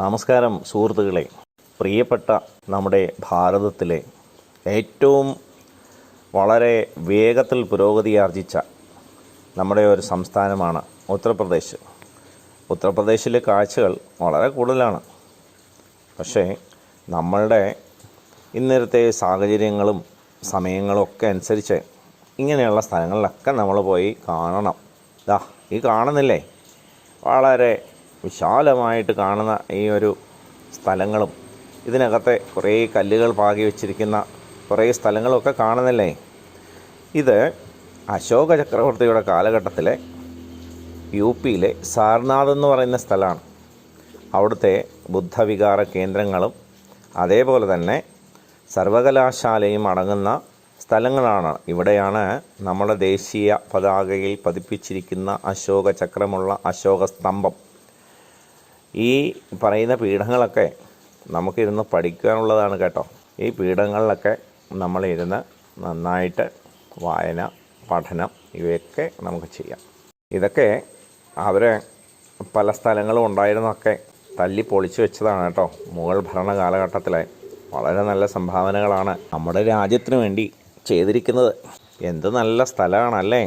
നമസ്കാരം സുഹൃത്തുക്കളെ. പ്രിയപ്പെട്ട നമ്മുടെ ഭാരതത്തിലെ ഏറ്റവും വളരെ വേഗത്തിൽ പുരോഗതി ആർജിച്ച നമ്മുടെ ഒരു സംസ്ഥാനമാണ് ഉത്തർപ്രദേശ്. ഉത്തർപ്രദേശിലെ കാഴ്ചകൾ വളരെ കൂടുതലാണ്. പക്ഷേ നമ്മളുടെ ഇന്നത്തെ സാഹചര്യങ്ങളും സമയങ്ങളും ഒക്കെ അനുസരിച്ച് ഇങ്ങനെയുള്ള സ്ഥലങ്ങളിലൊക്കെ നമ്മൾ പോയി കാണണം. ദാ ഈ കാണുന്നില്ലേ? വളരെ വിശാലമായിട്ട് കാണുന്ന ഈ ഒരു സ്ഥലങ്ങളും ഇതിനകത്തെ കുറേ കല്ലുകൾ പാകി വെച്ചിരിക്കുന്ന കുറേ സ്ഥലങ്ങളൊക്കെ കാണുന്നില്ലേ? ഇത് അശോക ചക്രവർത്തിയുടെ കാലഘട്ടത്തിലെ യു പിയിലെ സാർനാഥ് എന്ന് പറയുന്ന സ്ഥലമാണ്. അവിടുത്തെ ബുദ്ധവികാര കേന്ദ്രങ്ങളും അതേപോലെ തന്നെ സർവകലാശാലയും അടങ്ങുന്ന സ്ഥലങ്ങളാണ്. ഇവിടെയാണ് നമ്മുടെ ദേശീയ പതാകയിൽ പതിപ്പിച്ചിരിക്കുന്ന അശോക ചക്രമുള്ള അശോക സ്തംഭം. ഈ പറയുന്ന പീഠങ്ങളൊക്കെ നമുക്കിരുന്ന് പഠിക്കാനുള്ളതാണ് കേട്ടോ. ഈ പീഠങ്ങളിലൊക്കെ നമ്മളിരുന്ന് നന്നായിട്ട് വായന പഠനം ഇവയൊക്കെ നമുക്ക് ചെയ്യാം. ഇതൊക്കെ അവരെ പല സ്ഥലങ്ങളും ഉണ്ടായിരുന്നൊക്കെ തല്ലി പൊളിച്ചു വെച്ചതാണ് കേട്ടോ. മുഗൾ ഭരണ കാലഘട്ടത്തിലെ വളരെ നല്ല സംഭാവനകളാണ് നമ്മുടെ രാജ്യത്തിന് വേണ്ടി ചെയ്തിരിക്കുന്നത്. എന്ത് നല്ല സ്ഥലമാണല്ലേ?